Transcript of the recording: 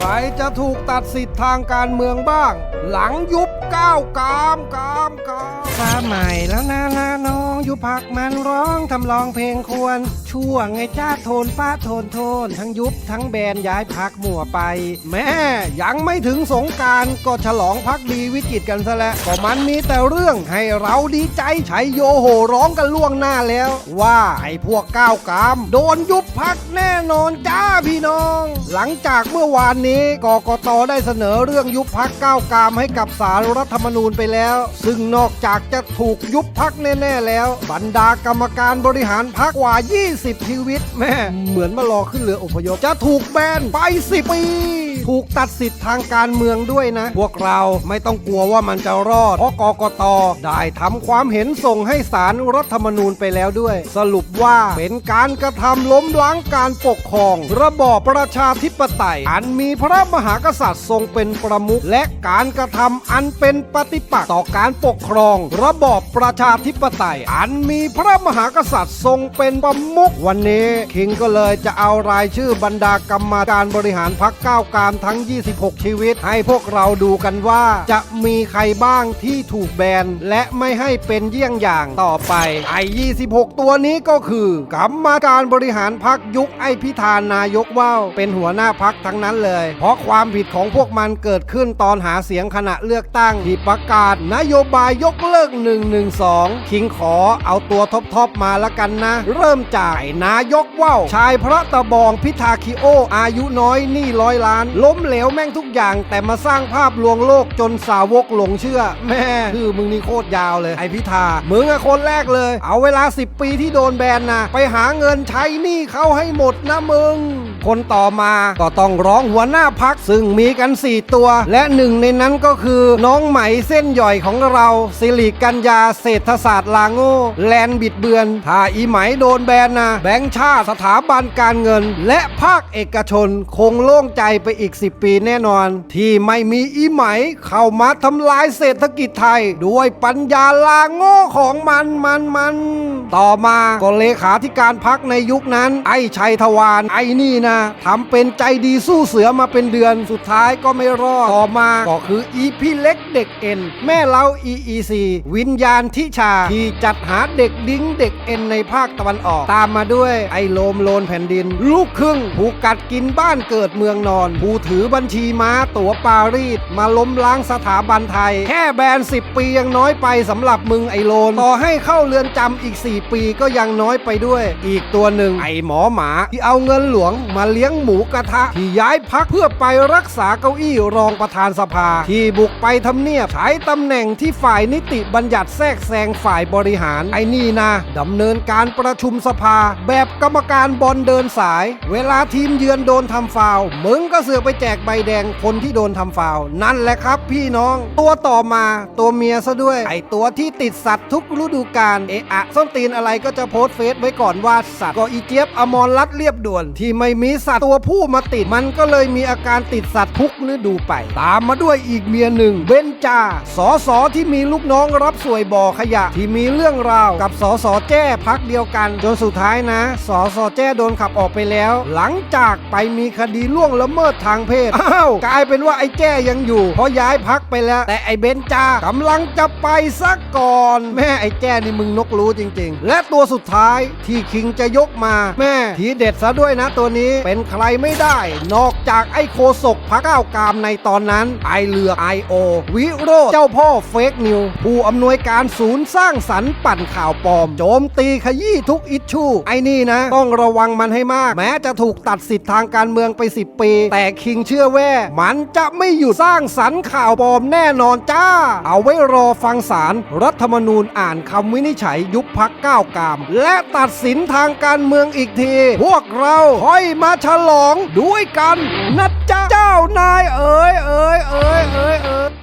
ใครจะถูกตัดสิทธิ์ทางการเมืองบ้าง หลังยุบก้าวกามกามกามฟ้าใหม่แล้วนานาน้องยุบพักมันร้องทำลองเพลงควรช่วงไงจ้าโทนฟ้าโทนโทน ทั้งยุบทั้งแบนย้ายพักหมั่วไป แม่ยังไม่ถึงสงการก็ฉลองพักดีวิจิตกันซะแล้วก็มันมีแต่เรื่องให้เราดีใจชัยโยโห่ร้องกันล่วงหน้าแล้ว ว่าไอ้พวกก้าวกาม โดนยุบพักแน่นอนจ้าพี่น้อง หลังจากเมื่อวานนี้กกตได้เสนอเรื่องยุบพักก้าวกามให้กับสารรัฐธรรมนูญไปแล้ว ซึ่งนอกจากจะถูกยุบพักแน่ ๆ แล้ว บรรดากรรมการบริหารพักกว่า 20ชีวิตแม่เหมือนมารอขึ้นเรืออพยพ จะถูกแบนไป 10 ปี ถูกตัดสิทธิ์ทางการเมืองด้วยนะ พวกเราไม่ต้องกลัวว่ามันจะรอด เพราะกกต ได้ทำความเห็นส่งให้สารรัฐธรรมนูญไปแล้วด้วย สรุปว่าเป็นการกระทำล้มล้างการปกครอง ระบอบประชาธิปไตย อันมีพระมหากษัตริย์ทรงเป็นประมุขและการกระทำอันเป็นปฏิปักษ์ต่อการปกครอง ระบอบประชาธิปไตย อันมีพระมหากษัตริย์ทรงเป็นประมุขวันนี้คิงก็เลยจะเอารายชื่อบรรดากรรมาการบริหารพักก้าวการทั้ง 26 ชีวิต ให้พวกเราดูกันว่าจะมีใครบ้างที่ถูกแบนและไม่ให้เป็นเยี่ยงอย่างต่อไปไอ้26 ตัวนี้ก็คือ กรรมาการบริหารพักยุคไอพิธานนายกว่าวเป็นหัวหน้าพักทั้งนั้นเลย เพราะความผิดของพวกมันเกิดขึ้นตอนหาเสียงขณะเลือกตั้งที่ประกาศนโยบายยกเลิก 112 คิงขอเอาตัวท็อปๆมาละกันนะ เริ่มจากไอ้นายกว่าวชายพระตะบองพิธาคิโอ อายุน้อยหนี่ร้อยล้าน ล้มเหลวแม่งทุกอย่าง แต่มาสร้างภาพลวงโลกจนสาวกหลงเชื่อ แม่คือมึงนี่โคตรยาวเลย ไอพิธามึงอะคนแรกเลย เอาเวลา 10 ปีที่โดนแบนนะไปหาเงินใช้หนี้เขาให้หมดนะมึง คนต่อมาก็ต้องร้องหัวหน้าพักซึ่งมีกัน 4 ตัว และหนึ่งในนั้นก็คือน้องไหมเส้นย่อยของเราสิริกัญญาเศรษฐศาสตร์ลาโง่แลนบิดเบือนถ้าอีไหมโดนแบนนะแบงค์ชาติสถาบันการเงิน และภาคเอกชนคงโล่งใจไปอีก 10 ปีแน่นอน ที่ไม่มีอีไหม เข้ามาทำลายเศรษฐกิจไทย ด้วยปัญญาลาโง่ของมันมันมัน ต่อมาก็เลขาธิการพักในยุคนั้น ไอ้ชัยทวารไอ้นี่นะทำเป็นใจดีสู้เสือมาเป็นเดือนสุดท้ายก็ไม่รอดต่อมาก็คืออีพี่เล็กเด็กเอ็นแม่เล้า EEC วิญญาณทิชาที่จัดหาเด็กดิ้งเด็กเอ็นในภาคตะวันออกตามมาด้วยไอ้โลมโลนแผ่นดิน ลูกครึ่งผู้กัดกินบ้านเกิดเมืองนอน ผู้ถือบัญชีม้าตั๋วปารีสมาล้มล้างสถาบันไทย แค่แบน 10 ปียังน้อยไปสำหรับมึงไอ้โลนต่อให้เข้าเรือนจำอีก 4 ปีก็ยังน้อยไปด้วย อีกตัวหนึ่งไอ้หมอหมาที่เอาเงินหลวงมาเลี้ยงหมูกระทะ ที่ย้ายพักเพื่อไปรักษาเก้าอี้รองประธานสภา ที่บุกไปทำเนียบใช้ตำแหน่งที่ฝ่ายนิติบัญญัติแทรกแซงฝ่ายบริหารไอ้นี่นะดำเนินการประชุมสภาแบบกรรมการบอลเดินสาย เวลาทีมเยือนโดนทำฟาวมึงก็เสือกไปแจกใบแดงคนที่โดนทำฟาวนั่นแหละครับพี่น้อง ตัวต่อมาตัวเมียซะด้วย ไอตัวที่ติดสัตว์ทุกฤดูกาลเอะอะส้นตีนอะไรก็จะโพสเฟซไว้ก่อนว่าสัตว์ก็อีเจี๊ยบอมรรัตน์เรียบด่วน ที่ไม่มีสัตว์ตัวผู้มาติดมันก็เลยมีอาการติดสัตว์ทุกฤดูไป ตามมาด้วยอีกเมียหนึ่งเบนจาสอสอที่มีลูกน้องรับสวยบ่อขยะที่มีเรื่องราวกับสอสอแจ้พักเดียวกัน จนสุดท้ายนะสอสอแจ้โดนขับออกไปแล้ว หลังจากไปมีคดีล่วงละเมิดทางเพศอ้าวกลายเป็นว่าไอ้แจ้ยังอยู่ เพราะย้ายพักไปแล้ว แต่ไอ้เบนจากำลังจะไปซักก่อน แม่ไอ้แจ้นี่มึงนกรู้จริง ๆ และตัวสุดท้ายที่คิงจะยกมา แม่ทีเด็ดซะด้วยนะตัวนี้เป็นใครไม่ได้ นอกจากไอ้โคศกพักก้าวกามในตอนนั้น ไอเลือกไอโอวิโรจน์เจ้าพ่อเฟกนิวผู้อำนวยการศูนย์สร้างสรรค์ปั่นข่าวปลอม โจมตีขยี้ทุกอิชชูไอ้นี่นะ ต้องระวังมันให้มาก แม้จะถูกตัดสิทธิ์ทางการเมืองไป 10 ปี แต่คิงเชื่อแว่ามันจะไม่หยุดสร้างสรรค์ข่าวปลอมแน่นอนจ้า เอาไว้รอฟังสารรัฐธรรมนูญอ่านคำวินิจฉัยยุบพักก้าวกาม และตัดสินทางการเมืองอีกที พวกเราค่อยมาฉลองด้วยกันนะจ๊ะเจ้านายเอ๋ยเอ๋ยเอ๋ยเอ๋ยเอ๋ย